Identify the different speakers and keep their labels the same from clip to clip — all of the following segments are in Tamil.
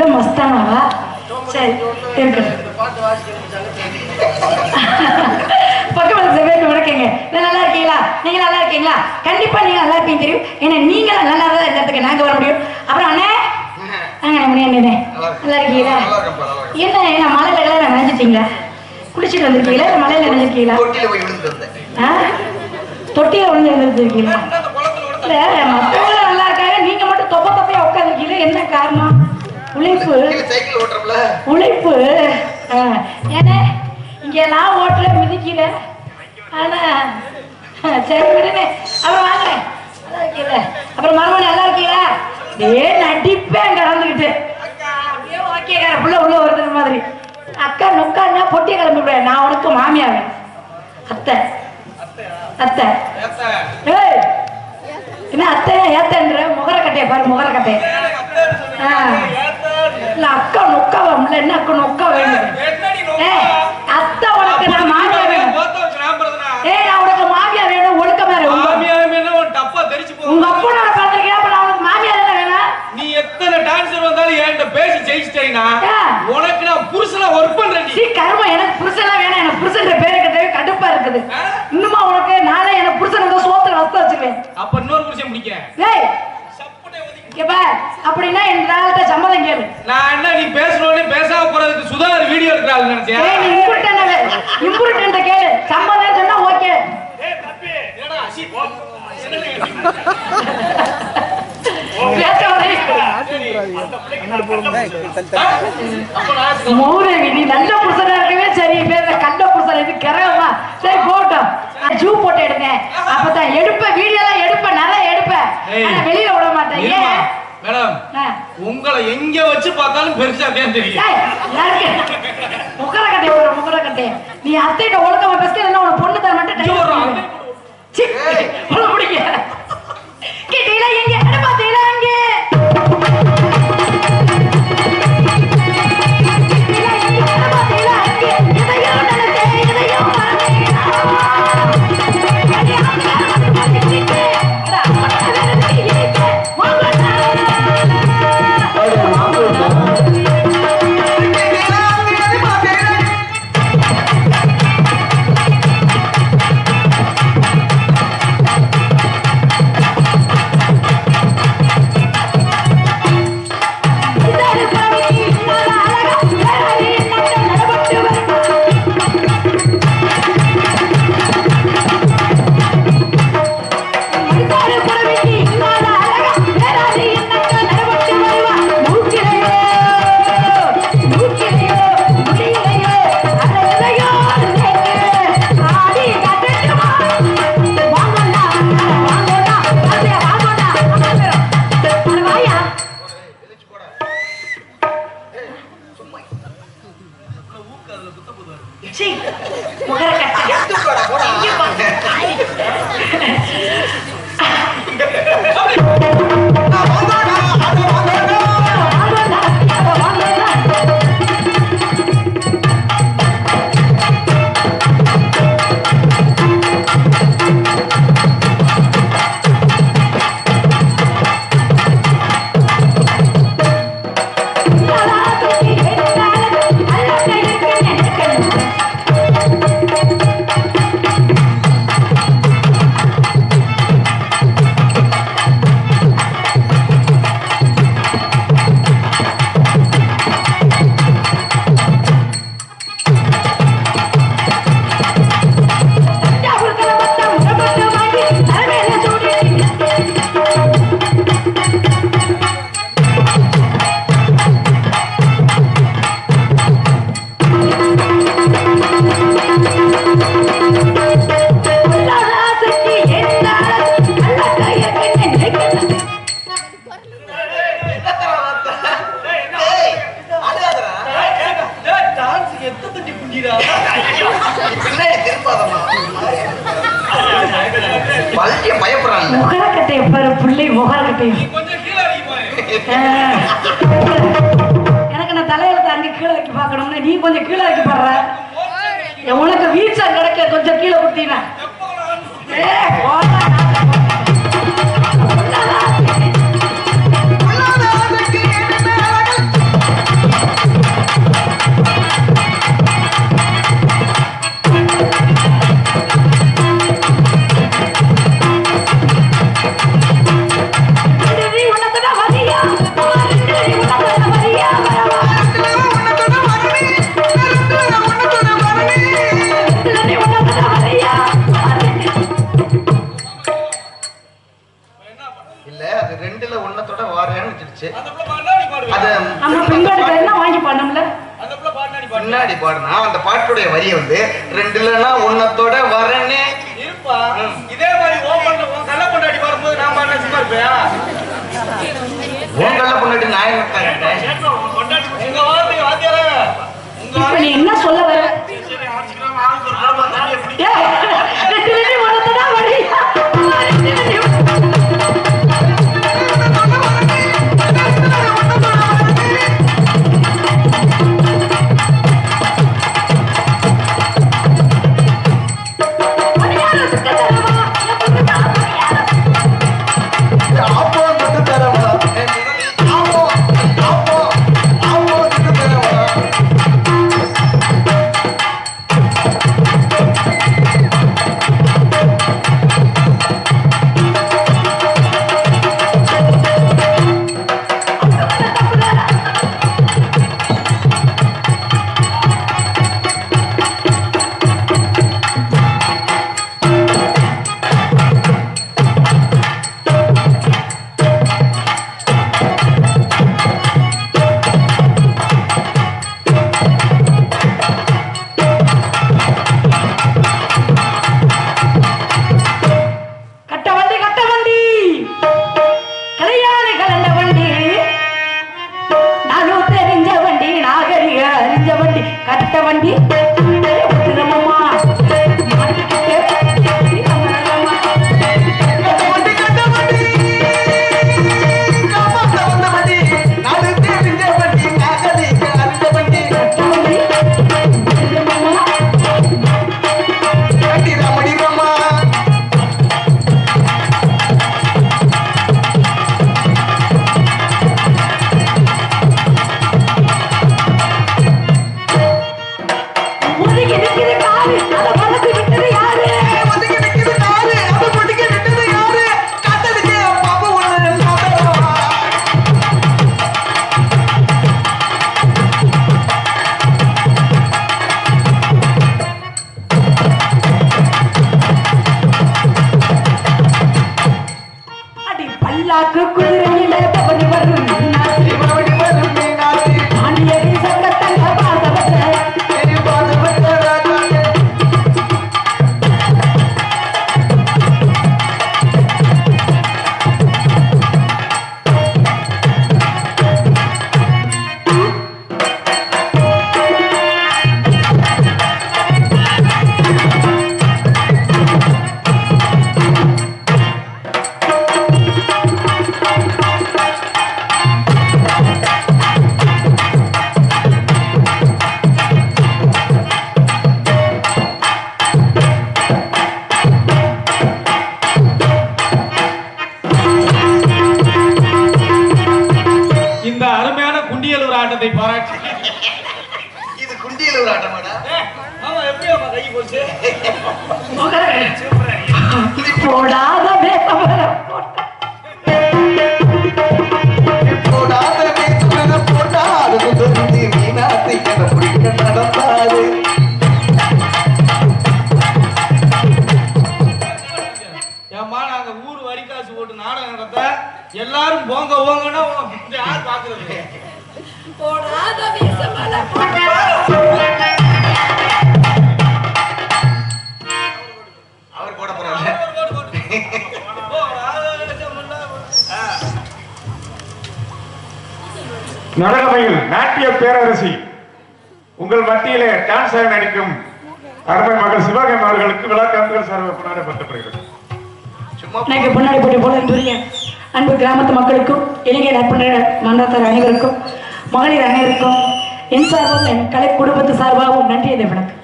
Speaker 1: ரூபத்துக்கு மஸ்தானவா? மஸ்தானாவா சரி இருக்கட்டும் பக்கத்துல செவ்வாய்க்கு வணக்கங்க. நல்லா இருக்கீங்களா? நீங்க நல்லா இருக்கீங்களா? கண்டிப்பா நீங்க நல்லா இருப்பீங்க தெரியும். ஏன்னா நீங்க நல்லா தான் இந்த இடத்துக்கு நாங்க வர முடியும். அப்புறம் அண்ணே நாங்க நம்ம அண்ணே நல்லா இருக்கீங்களா? என்ன என்ன மலையில எல்லாம் நினைச்சிட்டீங்களா குளிச்சுட்டு வந்திருக்கீங்களா? இல்ல மலையில நினைச்சிருக்கீங்களா ஆ? தொட்டியில விழுந்து இருந்திருக்கீங்களா இல்ல மத்தவங்க நல்லா இருக்காங்க. நீங்க மட்டும் தொப்ப தொப்பையா உட்காந்துருக்கீங்க என்ன காரணம்? உழைப்பு.
Speaker 2: சைக்கிள் ஓட்டுறப்பல
Speaker 1: உழைப்பு. ஏன்னா இங்க எல்லாம் ஓட்டுல மிதிக்கல ஆனா சரி விடுங்க. அப்புறம் வாங்க. நல்லா இருக்கீல அப்புறம் மறுபடியும் நல்லா இருக்கீங்களா? ஏ நடிப்பேன் கடந்துக்கிட்டு அப்படியே ஓகேக்கார புள்ள உள்ள வருது மாதிரி. அக்கா நொக்கான்னா பொட்டிய கிளம்பி விட நான் உனக்கு மாமியாவே. அத்தை. அத்தை. ஏய் என்ன அத்தை ஏத்தன்ற? முகரக்கட்டைய பாரு முகரக்கட்டைய. ஆ. இல்ல அக்கா நொக்கா வரல என்ன அக்கா நொக்கா ஏய் அத்தை உனக்கு நான் மாமியா வேணும்? ஏய் நான் உனக்கு மாமியா வேணும் ஒழுக்க மாதிரி உங்க உங்க அப்பனோட பார்த்திருக்கியா அப்ப நான் உனக்கு மாமியா தானே வேணும்?
Speaker 3: நீ எத்தனை டான்சர் வந்தாலும் என்கிட்ட பேசி ஜெயிச்சிட்டேனா? உனக்கு நான் புருஷனா ஒர்க் பண்றேன்
Speaker 1: சீ கருமம் எனக்கு புருஷன்லாம் வேணாம் எனக்கு புருஷன்ற பேரு கடுப்பா இருக்குது? இன்னுமா உனக்கு நானே எனக்கு புருஷன் சோத்துல வஸ்த வச்சிருவேன்
Speaker 3: அப்ப இன்னொரு புருஷன் முடிக்க
Speaker 1: ஏய் அப்படின்னா என் நாள்கிட்ட சம்மதம் கேளு.
Speaker 3: நான் என்ன நீ பேசணும்னு பேசாம போறதுக்கு சுதாகர் வீடியோ எடுக்கிறாள்
Speaker 1: ஏய்
Speaker 3: நினைச்சேன்
Speaker 1: நீ இம்புருட்டன் இம்புருட்டன் கேளு. சம்மதம் சொன்னா ஓகே மௌரவி நீ நல்ல புருஷனா இருக்கவே சரி. பேச கண்ட புருஷன்? இது கிரகமா? சரி போட்டோம் ஜூ போட்டு எடுங்க அப்பதான் எடுப்ப வீடியோ எல்லாம் எடுப்ப நல்லா எடுப்ப
Speaker 3: ஏய்.
Speaker 1: வெளியில விட மாட்டேன். ஏன்?
Speaker 3: மேடம். உங்களை எங்க வச்சு பார்த்தாலும் பெருசா தான் தெரியும்?
Speaker 1: முகர போடுற முகர நீ அத்தைகிட்ட ஒழுக்கமா பேசுறது உனக்கு பொண்ணு தர
Speaker 3: ஒரு அத்தை
Speaker 1: சி, உனக்கு பிடிக்க கேட்டீங்களா எங்க
Speaker 3: போய்.
Speaker 1: எனக்கு நான் தலையில அங்க கீழே வைக்க பார்க்கணும்னு நீ கொஞ்சம் கீழே வைக்க பாடுற. உனக்கு வீச்சா கிடைக்க கொஞ்சம் கீழே குத்தினா.
Speaker 3: அந்த பிள்ளை பாடினா?
Speaker 2: முன்னாடி அந்த பாட்டுடைய வரியை வந்து ரெண்டு இல்லைன்னா ஒன்னத்தோட வரனே
Speaker 3: இருப்பா. இதே மாதிரி பொண்ணு- உன் கள்ள பொண்டாட்டி பாடும்போது நான் பாடினா சும்மா இருப்பியா?
Speaker 2: நான்
Speaker 3: உன் பொண்டாட்டி உங்க வார்த்தைக்கு வாத்தியாரே. உங்க
Speaker 1: இப்ப
Speaker 3: வார்த்தை-
Speaker 1: நீ என்ன சொல்ல வர நாகரிக வண்டி கட்ட வண்டி.
Speaker 2: நடந்தாரு
Speaker 3: ஏம்மா நாங்க ஊர் வரிக்காசு போட்டு நாடகம் நடத்த எல்லாரும் போங்க போங்கன்னா யார் பாக்குறது?
Speaker 1: போடாத
Speaker 2: போறாரு.
Speaker 4: நடனமையில் நாட்டிய பேரரசி உங்கள் மத்தியிலே டான்ஸ் ஆக நடிக்கும் அருமை மகள் சிவகங்கை அவர்களுக்கு விழா கலந்துகள் சார்பாக கொண்டாடப்பட்டப்படுகிறது
Speaker 1: எனக்கு முன்னாடி போட்டு போல துரிய அன்பு கிராமத்து மக்களுக்கும் இலங்கை நட்புணர் மன்றத்தார் அனைவருக்கும் மகளிர் அனைவருக்கும் என் சார்பாகவும் என் கலை குடும்பத்து சார்பாகவும் நன்றி இதை வணக்கம்.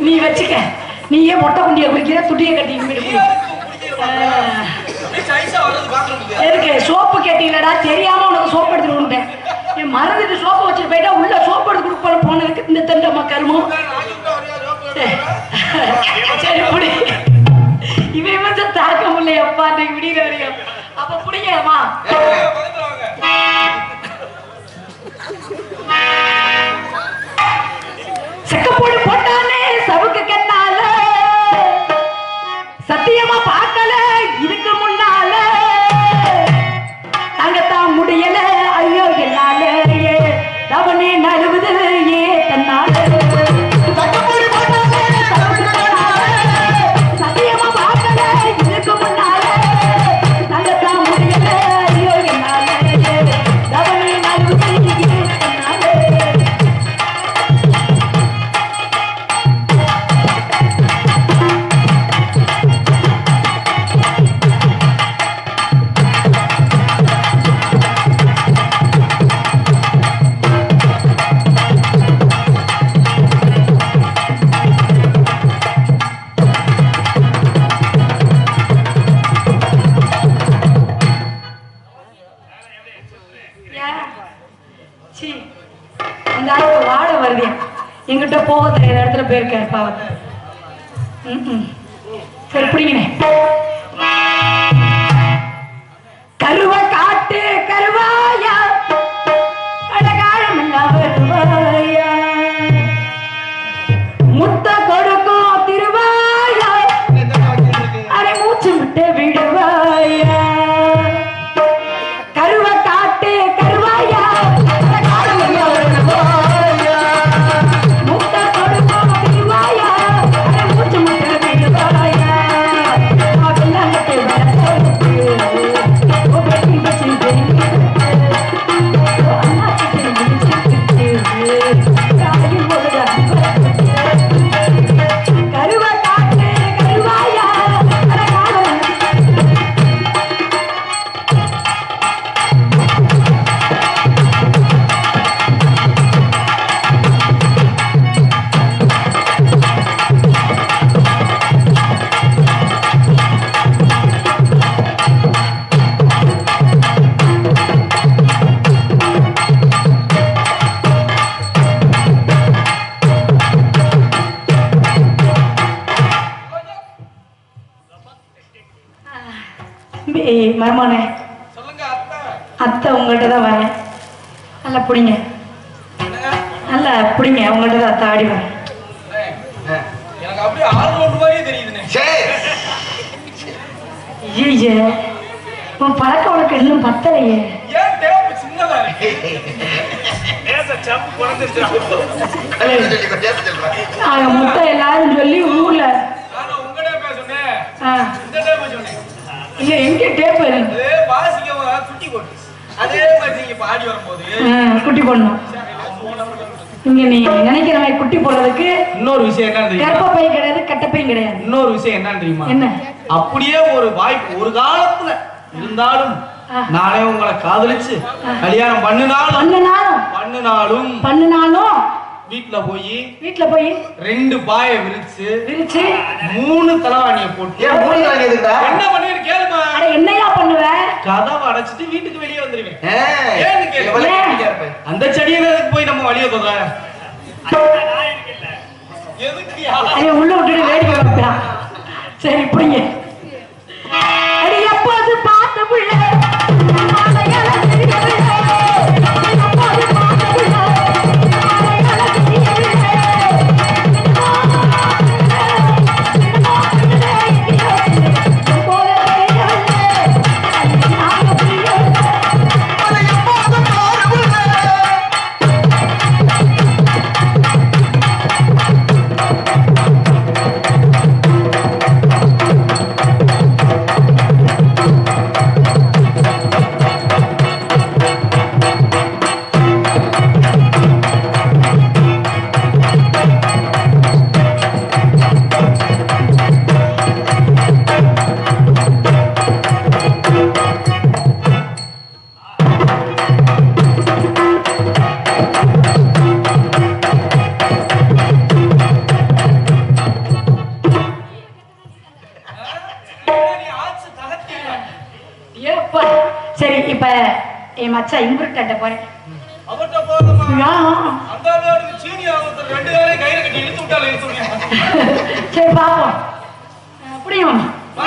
Speaker 1: நீ வச்சுக்க. நீ ஏன் மொட்டை குண்டிய குடிக்கிற துட்டியை கட்டி இல்லடா தெரியாம உனக்கு சோப்பு எடுத்து கொடுப்பேன் என் மறந்துட்டு சோப்பு வச்சுட்டு போயிட்டா உள்ள சோப்பு எடுத்து கொடுப்ப போனதுக்கு இந்த தண்ட மக்களும் சரி புடி. இவன் வந்து தாக்க முடியலையப்பா அந்த விடியில வரையும் அப்ப பிடிக்கலாமா தெரியாத இடத்துல போயிருக்காரு பாவத்தை
Speaker 3: சொல்லுங்க அத்தை.
Speaker 1: அத்தை உங்கள்கிட்ட தான் வரேன். நல்லா பிடிங்க? நல்லா பிடிங்க உங்கள்கிட்ட தான் அத்தை ஆடி வரேன். ஐயே உன் பழக்க வழக்கம் இன்னும் பத்தலையே. மொத்தம் எல்லாரும் சொல்லி ஊர்ல. இல்ல எங்க டேப்
Speaker 3: வாசிக்க குட்டி போட்டு அதே மாதிரி நீங்க பாடி வரும்போது.
Speaker 1: குட்டி போடணும் இங்க நீ நினைக்கிற மாதிரி குட்டி போடுறதுக்கு
Speaker 3: இன்னொரு விஷயம் என்ன தெரியுமா?
Speaker 1: கர்ப்பப்பை கிடையாது கட்டப்பையும் கிடையாது.
Speaker 3: இன்னொரு விஷயம் என்ன தெரியுமா?
Speaker 1: என்ன?
Speaker 3: அப்படியே ஒரு வாய்ப்பு ஒரு காலத்துல இருந்தாலும். நானே உங்களை காதலிச்சு கல்யாணம் பண்ணினாலும்
Speaker 1: பண்ணுனாலும்
Speaker 3: பண்ணினாலும்
Speaker 1: பண்ணுனாலும்
Speaker 3: வீட்டுல போய்
Speaker 1: வீட்டுல போய்
Speaker 3: ரெண்டு பாய விரிச்சு
Speaker 1: விரிச்சு
Speaker 3: மூணு தலைவாணிய போட்டு
Speaker 2: மூணு எதுக்குடா
Speaker 3: என்ன
Speaker 1: அட என்னையா பண்ணுவ?
Speaker 3: கதவை அடைச்சிட்டு வீட்டுக்கு வெளியே வந்துருவேன்? அந்த செடியில எதுக்கு போய் நம்ம வழிய சொல்ற
Speaker 1: உள்ள விட்டுட்டு வேடிக்கை பார்க்கலாம் சரி அடி எப்போது பார்த்த புள்ள?
Speaker 3: கட்டி இழுத்து விட்டாலும் இழுத்து விடுங்க
Speaker 1: சரி பாப்போம். அப்படியும்.
Speaker 3: வா.